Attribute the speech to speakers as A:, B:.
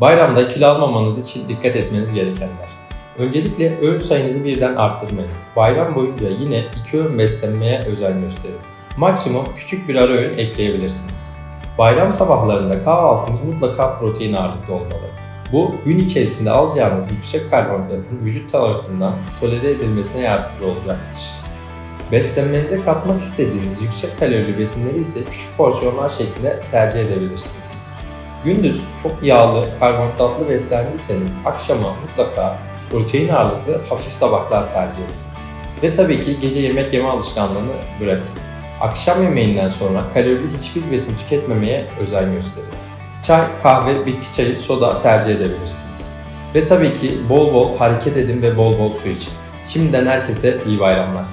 A: Bayramda kilo almamanız için dikkat etmeniz gerekenler. Öncelikle öğün sayınızı birden arttırmayın. Bayram boyunca yine iki öğün beslenmeye özen gösterin. Maksimum küçük bir ara öğün ekleyebilirsiniz. Bayram sabahlarında kahvaltımız mutlaka protein ağırlıklı olmalı. Bu gün içerisinde alacağınız yüksek karbonhidratın vücut tarafından tolere edilmesine yardımcı olacaktır. Beslenmenize katmak istediğiniz yüksek kalorili besinleri ise küçük porsiyonlar şeklinde tercih edebilirsiniz. Gündüz çok yağlı, karbonhidratlı beslendiyseniz akşama mutlaka protein ağırlıklı hafif tabaklar tercih edin. Ve tabii ki gece yemek yeme alışkanlığını bırakın. Akşam yemeğinden sonra kalorili hiçbir besin tüketmemeye özen gösterin. Çay, kahve, bitki çayı, soda tercih edebilirsiniz. Ve tabii ki bol bol hareket edin ve bol bol su için. Şimdiden herkese iyi bayramlar.